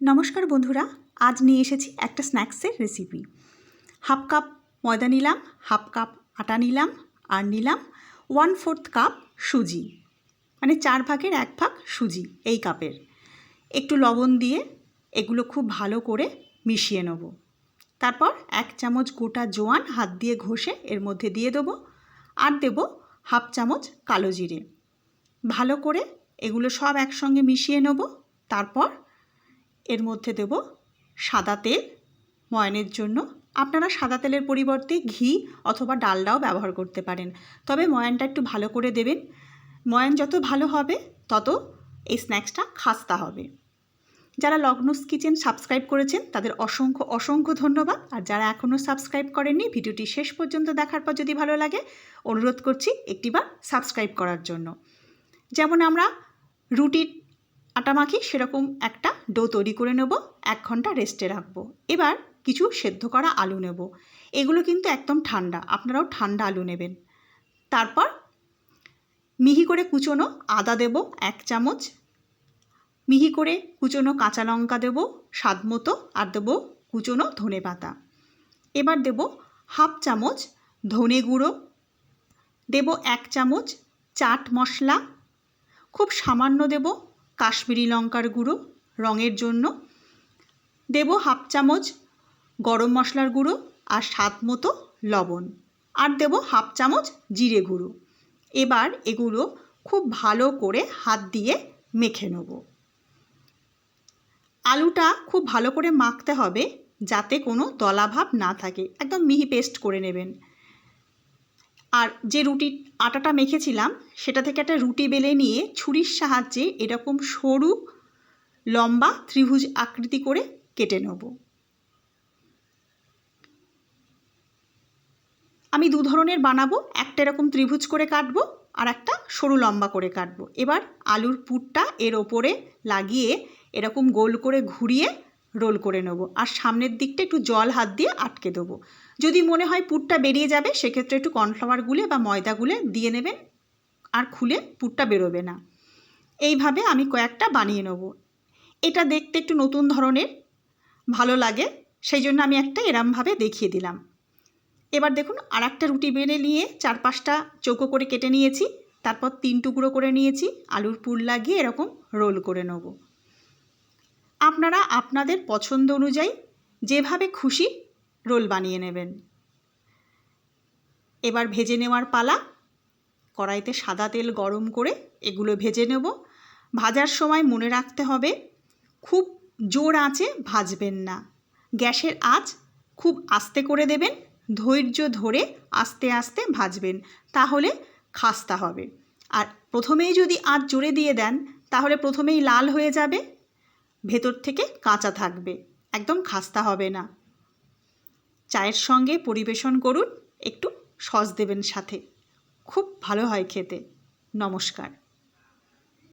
নমস্কার বন্ধুরা, আজ নিয়ে এসেছি একটা স্ন্যাক্সের রেসিপি হাফ কাপ ময়দা নিলাম, হাফ কাপ আটা নিলাম আর নিলাম ওয়ান ফোর্থ কাপ সুজি। মানে চার ভাগের এক ভাগ সুজি এই কাপের একটু লবণ দিয়ে এগুলো খুব ভালো করে মিশিয়ে নেব। তারপর এক চামচ গোটা জোয়ান হাত দিয়ে ঘষে এর মধ্যে দিয়ে দেবো আর দেবো হাফ চামচ কালো জিরে। ভালো করে এগুলো সব একসঙ্গে মিশিয়ে নেব, তারপর এর মধ্যে দেব সাদা তেল। ময়নের জন্য আপনারা সাদা তেলের পরিবর্তে ঘি অথবা ডালডাও ব্যবহার করতে পারেন। তবে ময়ানটা একটু ভালো করে দেবেন। ময়ান যত ভালো হবে, তত এই স্ন্যাক্সটা খাস্তা হবে। যারা লগ্নস কিচেন সাবস্ক্রাইব করেছেন, তাদের অসংখ্য অসংখ্য ধন্যবাদ। আর যারা এখনও সাবস্ক্রাইব করেননি, ভিডিওটি শেষ পর্যন্ত দেখার পর যদি ভালো লাগে, অনুরোধ করছি একটিবার সাবস্ক্রাইব করার জন্য। যেমন আমরা রুটির আটা মাখি সেরকম একটা ডো তৈরি করে নেব, এক ঘণ্টা রেস্টে রাখব। এবার কিছু সেদ্ধ করা আলু নেব। এগুলো কিন্তু একদম ঠান্ডা, আপনারাও ঠান্ডা আলু নেবেন। তারপর মিহি করে কুচোনো আদা দেব, এক চামচ। মিহি করে কুচোনো কাঁচা লঙ্কা দেব, স্বাদ মতো, আর দেবো কুচোনো ধনে পাতা। এবার দেব হাফ চামচ ধনে গুঁড়ো। দেব এক চামচ চাট মশলা। খুব সামান্য দেব কাশ্মীরি লঙ্কার গুঁড়ো, রঙের জন্য। দেব হাফ চামচ গরম মশলার গুঁড়ো আর স্বাদ মতো লবণ। আর দেব হাফ চামচ জিরে গুঁড়ো। এবার এগুলো খুব ভালো করে হাত দিয়ে মেখে নেব। আলুটা খুব ভালো করে মাখতে হবে যাতে কোনো দলাভাব না থাকে। একদম মিহি পেস্ট করে নেবেন। আর যে রুটি আটাটা মেখেছিলাম, সেটা থেকে একটা রুটি বেলে নিয়ে ছুরির সাহায্যে এরকম সরু, লম্বা ত্রিভুজ আকৃতি করে কেটে নেব। আমি দু ধরনের বানাবো, একটা এরকম ত্রিভুজ করে কাটবো আর একটা সরু লম্বা করে কাটবো। এবার আলুর পুরটা এর ওপরে লাগিয়ে এরকম গোল করে ঘুরিয়ে রোল করে নেব। আর সামনের দিকটা একটু জল হাত দিয়ে আটকে দেবো। যদি মনে হয় পুরটা বেরিয়ে যাবে, সেক্ষেত্রে একটু কর্নফ্লাওয়ার গুলে বা ময়দা গুলে দিয়ে নেবেন আর খুলে পুরটা বেরোবে না। এইভাবে আমি কয়েকটা বানিয়ে নেব। এটা দেখতে একটু নতুন ধরনের, ভালো লাগে, সেই জন্য আমি একটা এরমভাবে দেখিয়ে দিলাম। এবার দেখুন আর একটা রুটি বেলে নিয়ে চার পাঁচটা চৌকো করে কেটে নিয়েছি, তারপর তিন টুকরো করে নিয়েছি, আলুর পুর লাগিয়ে এরকম রোল করে নেব। আপনারা আপনাদের পছন্দ অনুযায়ী যেভাবে খুশি রোল বানিয়ে নেবেন। এবার ভেজে নেওয়ার পালা। কড়াইতে সাদা তেল গরম করে এগুলো ভেজে নেব। ভাজার সময় মনে রাখতে হবে, খুব জোর আঁচে ভাজবেন না। গ্যাসের আঁচ খুব আস্তে করে দেবেন, ধৈর্য ধরে আস্তে আস্তে ভাজবেন, তাহলে খাস্তা হবে। আর প্রথমেই যদি আঁচ জোরে দিয়ে দেন, তাহলে প্রথমেই লাল হয়ে যাবে। ভেতর থেকে কাঁচা থাকবে, একদম খাস্তা হবে না। চায়ের সঙ্গে পরিবেশন করুন, একটু সস দেবেন সাথে। খুব ভালো হয় খেতে। নমস্কার।